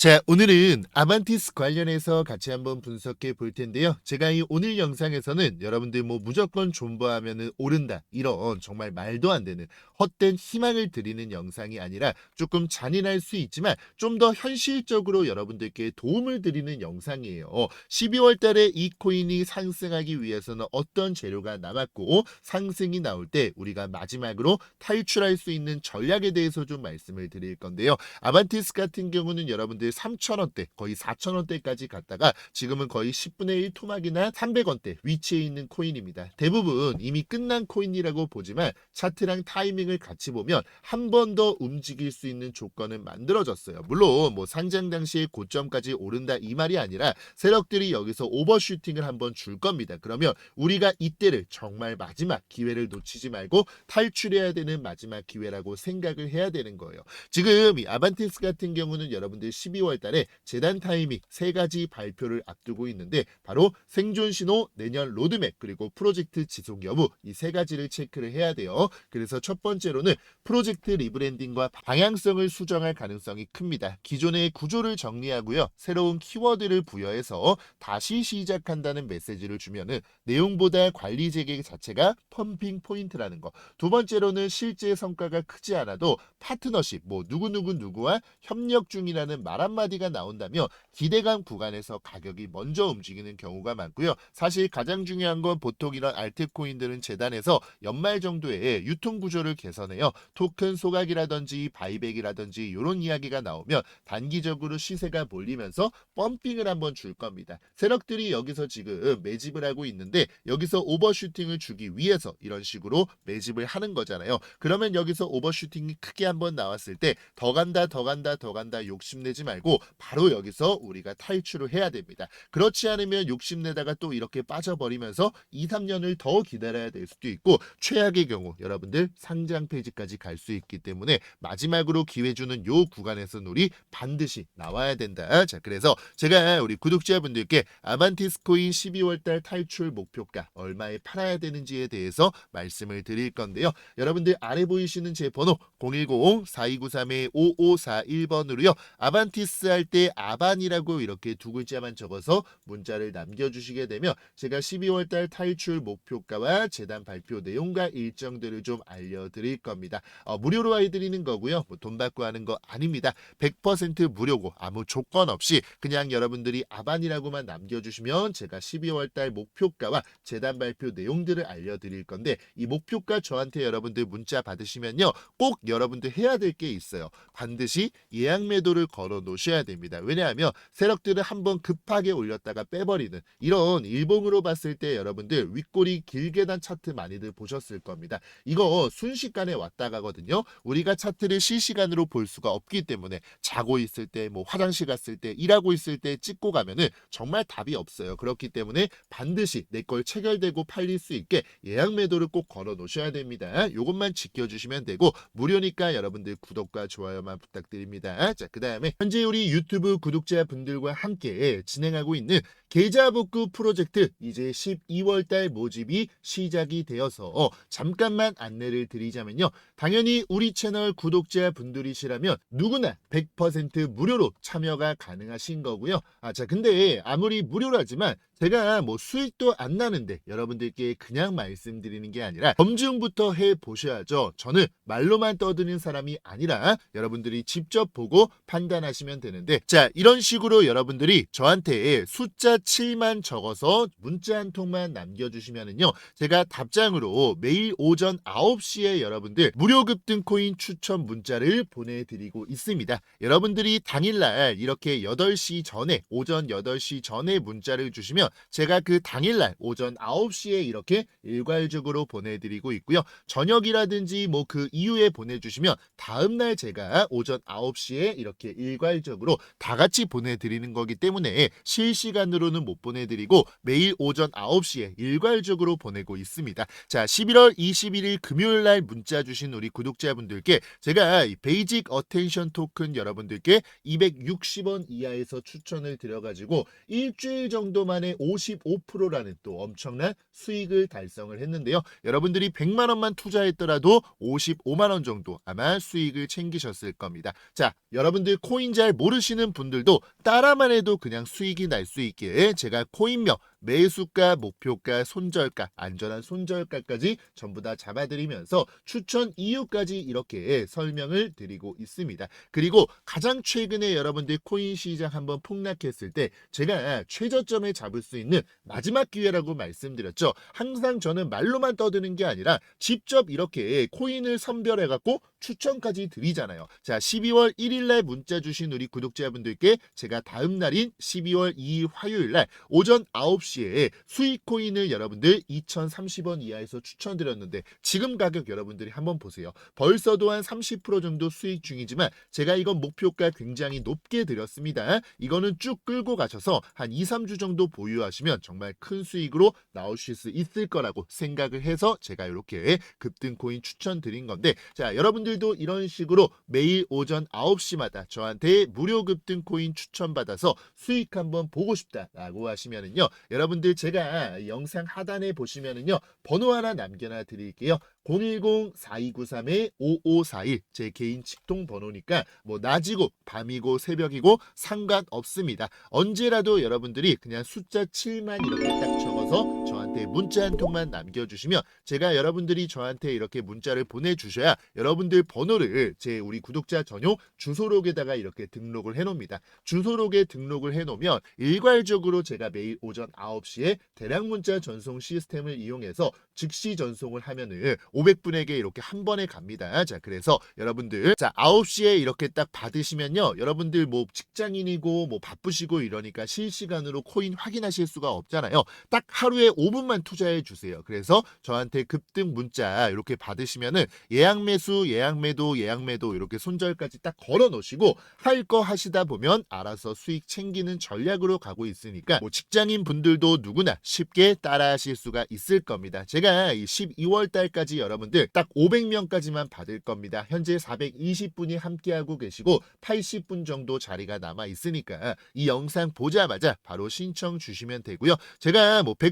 자, 오늘은 아반티스 관련해서 같이 한번 분석해 볼 텐데요. 제가 이 오늘 영상에서는 여러분들 뭐 무조건 존버하면은 오른다. 이런 정말 말도 안 되는 헛된 희망을 드리는 영상이 아니라 조금 잔인할 수 있지만 좀 더 현실적으로 여러분들께 도움을 드리는 영상이에요. 12월 달에 이 코인이 상승하기 위해서는 어떤 재료가 남았고 상승이 나올 때 우리가 마지막으로 탈출할 수 있는 전략에 대해서 좀 말씀을 드릴 건데요. 아반티스 같은 경우는 여러분들 3,000원대, 거의 4,000원대까지 갔다가 지금은 거의 10분의 1 토막이나 300원대 위치에 있는 코인입니다. 대부분 이미 끝난 코인이라고 보지만 차트랑 타이밍을 같이 보면 한 번 더 움직일 수 있는 조건은 만들어졌어요. 물론 뭐 상장 당시에 고점까지 오른다 이 말이 아니라 세력들이 여기서 오버슈팅을 한번 줄 겁니다. 그러면 우리가 이때를 정말 마지막 기회를 놓치지 말고 탈출해야 되는 마지막 기회라고 생각을 해야 되는 거예요. 지금 이 아반티스 같은 경우는 여러분들 12월 달에 재단 타이밍 세 가지 발표를 앞두고 있는데 바로 생존 신호, 내년 로드맵 그리고 프로젝트 지속 여부 이 세 가지를 체크를 해야 돼요. 그래서 첫 번째로는 프로젝트 리브랜딩과 방향성을 수정할 가능성이 큽니다. 기존의 구조를 정리하고요. 새로운 키워드를 부여해서 다시 시작한다는 메시지를 주면은 내용보다 관리 재개 자체가 펌핑 포인트라는 거. 두 번째로는 실제 성과가 크지 않아도 파트너십, 뭐 누구누구 누구와 협력 중이라는 말 한마디가 나온다면 기대감 구간에서 가격이 먼저 움직이는 경우가 많고요. 사실 가장 중요한 건 보통 이런 알트코인들은 재단에서 연말 정도에 유통 구조를 개선해요. 토큰 소각이라든지 바이백이라든지 이런 이야기가 나오면 단기적으로 시세가 몰리면서 펌핑을 한번 줄 겁니다. 세력들이 여기서 지금 매집을 하고 있는데 여기서 오버슈팅을 주기 위해서 이런 식으로 매집을 하는 거잖아요. 그러면 여기서 오버슈팅이 크게 한번 나왔을 때 더 간다 더 간다 더 간다 욕심내지 말고 바로 여기서 우리가 탈출을 해야 됩니다. 그렇지 않으면 욕심내다가 또 이렇게 빠져버리면서 2, 3년을 더 기다려야 될 수도 있고 최악의 경우 여러분들 상장 페이지까지 갈 수 있기 때문에 마지막으로 기회 주는 요 구간에서 우리 반드시 나와야 된다. 자, 그래서 제가 우리 구독자분들께 아반티스 코인 12월 달 탈출 목표가 얼마에 팔아야 되는지에 대해서 말씀을 드릴 건데요. 여러분들 아래 보이시는 제 번호 010-4293-5541번으로요. 아반티스 할 때 아반이라고 이렇게 두 글자만 적어서 문자를 남겨주시게 되면 제가 12월 달 탈출 목표가와 재단 발표 내용과 일정들을 좀 알려드릴 겁니다. 어, 무료로 해드리는 거고요. 뭐 돈 받고 하는 거 아닙니다. 100% 무료고 아무 조건 없이 그냥 여러분들이 아반이라고만 남겨주시면 제가 12월 달 목표가와 재단 발표 내용들을 알려드릴 건데 이 목표가 저한테 여러분들 문자 받으시면요. 꼭 여러분들 해야 될 게 있어요. 반드시 예약 매도를 걸어 놓 으셔야 됩니다. 왜냐하면 세력들을 한번 급하게 올렸다가 빼버리는 이런 일봉으로 봤을 때 여러분들 윗골이 길게 단 차트 많이들 보셨을 겁니다. 이거 순식간에 왔다 가거든요. 우리가 차트를 실시간으로 볼 수가 없기 때문에 자고 있을 때, 뭐 화장실 갔을 때, 일하고 있을 때 찍고 가면은 정말 답이 없어요. 그렇기 때문에 반드시 내 걸 체결되고 팔릴 수 있게 예약 매도를 꼭 걸어 놓으셔야 됩니다. 이것만 지켜주시면 되고 무료니까 여러분들 구독과 좋아요만 부탁드립니다. 자, 그 다음에 현재 우리 유튜브 구독자분들과 함께 진행하고 있는 계좌 복구 프로젝트 이제 12월 달 모집이 시작이 되어서 잠깐만 안내를 드리자면요. 당연히 우리 채널 구독자 분들이시라면 누구나 100% 무료로 참여가 가능하신 거고요. 아, 자, 근데 아무리 무료라지만 제가 뭐 수익도 안 나는데 여러분들께 그냥 말씀드리는 게 아니라 검증부터 해 보셔야죠. 저는 말로만 떠드는 사람이 아니라 여러분들이 직접 보고 판단하시면 되는데 자, 이런 식으로 여러분들이 저한테 숫자 7만 적어서 문자 한 통만 남겨주시면은요. 제가 답장으로 매일 오전 9시에 여러분들 무료 급등 코인 추천 문자를 보내드리고 있습니다. 여러분들이 당일날 이렇게 8시 전에 오전 8시 전에 문자를 주시면 제가 그 당일날 오전 9시에 이렇게 일괄적으로 보내드리고 있고요. 저녁이라든지 뭐 그 이후에 보내주시면 다음날 제가 오전 9시에 이렇게 일괄적으로 다 같이 보내드리는 거기 때문에 실시간으로는 못 보내드리고 매일 오전 9시에 일괄적으로 보내고 있습니다. 자, 11월 21일 금요일 날 문자 주신 우리 구독자분들께 제가 이 베이직 어텐션 토큰 여러분들께 260원 이하에서 추천을 드려가지고 일주일 정도 만에 55%라는 또 엄청난 수익을 달성을 했는데요. 여러분들이 100만 원만 투자했더라도 55만 원 정도 아마 수익을 챙기셨을 겁니다. 자, 여러분들 코인 잘잘 모르시는 분들도 따라만 해도 그냥 수익이 날 수 있게 제가 코인명 매수가, 목표가, 손절가, 안전한 손절가까지 전부 다 잡아드리면서 추천 이유까지 이렇게 설명을 드리고 있습니다. 그리고 가장 최근에 여러분들 코인 시장 한번 폭락했을 때 제가 최저점에 잡을 수 있는 마지막 기회라고 말씀드렸죠. 항상 저는 말로만 떠드는 게 아니라 직접 이렇게 코인을 선별해갖고 추천까지 드리잖아요. 자, 12월 1일날 문자 주신 우리 구독자분들께 제가 다음 날인 12월 2일 화요일날 오전 9시에 수익 코인을 여러분들 2,030원 이하에서 추천드렸는데 지금 가격 여러분들이 한번 보세요. 벌써도 한 30% 정도 수익 중이지만 제가 이건 목표가 굉장히 높게 드렸습니다. 이거는 쭉 끌고 가셔서 한 2, 3주 정도 보유하시면 정말 큰 수익으로 나오실 수 있을 거라고 생각을 해서 제가 이렇게 급등 코인 추천드린 건데 자, 여러분들 도 이런 식으로 매일 오전 9시마다 저한테 무료 급등 코인 추천받아서 수익 한번 보고 싶다라고 하시면은요. 여러분들 제가 영상 하단에 보시면은요. 번호 하나 남겨놔 드릴게요. 010-4293-5541 제 개인 직통 번호니까 뭐 낮이고 밤이고 새벽이고 상관없습니다. 언제라도 여러분들이 그냥 숫자 7만 이렇게 딱 적어 서 저한테 문자 한 통만 남겨주시면 제가 여러분들이 저한테 이렇게 문자를 보내주셔야 여러분들 번호를 제 우리 구독자 전용 주소록에다가 이렇게 등록을 해놓습니다. 주소록에 등록을 해놓으면 일괄적으로 제가 매일 오전 9시에 대량 문자 전송 시스템을 이용해서 즉시 전송을 하면은 500분에게 이렇게 한 번에 갑니다. 자, 그래서 여러분들 자, 9시에 이렇게 딱 받으시면요. 여러분들 뭐 직장인이고 뭐 바쁘시고 이러니까 실시간으로 코인 확인하실 수가 없잖아요. 딱 하루에 5분만 투자해 주세요. 그래서 저한테 급등 문자 이렇게 받으시면은 예약 매수, 예약 매도, 예약 매도 이렇게 손절까지 딱 걸어 놓으시고 할 거 하시다 보면 알아서 수익 챙기는 전략으로 가고 있으니까 뭐 직장인 분들도 누구나 쉽게 따라 하실 수가 있을 겁니다. 제가 이 12월 달까지 여러분들 딱 500명까지만 받을 겁니다. 현재 420분이 함께하고 계시고 80분 정도 자리가 남아 있으니까 이 영상 보자마자 바로 신청 주시면 되고요. 제가 뭐 100%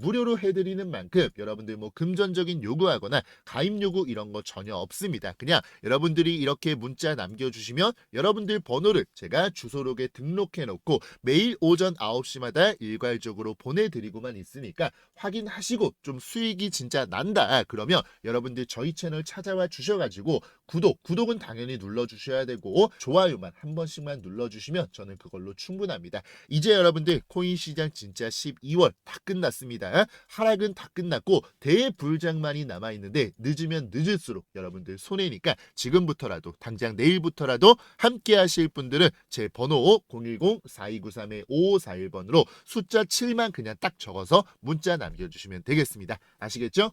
무료로 해드리는 만큼 여러분들 뭐 금전적인 요구하거나 가입 요구 이런 거 전혀 없습니다. 그냥 여러분들이 이렇게 문자 남겨주시면 여러분들 번호를 제가 주소록에 등록해 놓고 매일 오전 9시마다 일괄적으로 보내드리고만 있으니까 확인하시고 좀 수익이 진짜 난다. 그러면 여러분들 저희 채널 찾아와 주셔가지고 구독, 구독은 당연히 눌러주셔야 되고 좋아요만 한 번씩만 눌러주시면 저는 그걸로 충분합니다. 이제 여러분들 코인 시장 진짜 12월 다 끝났습니다. 하락은 다 끝났고 대불장만이 남아 있는데 늦으면 늦을수록 여러분들 손해니까 지금부터라도 당장 내일부터라도 함께 하실 분들은 제 번호 010-4293-5541번으로 숫자 7만 그냥 딱 적어서 문자 남겨주시면 되겠습니다. 아시겠죠?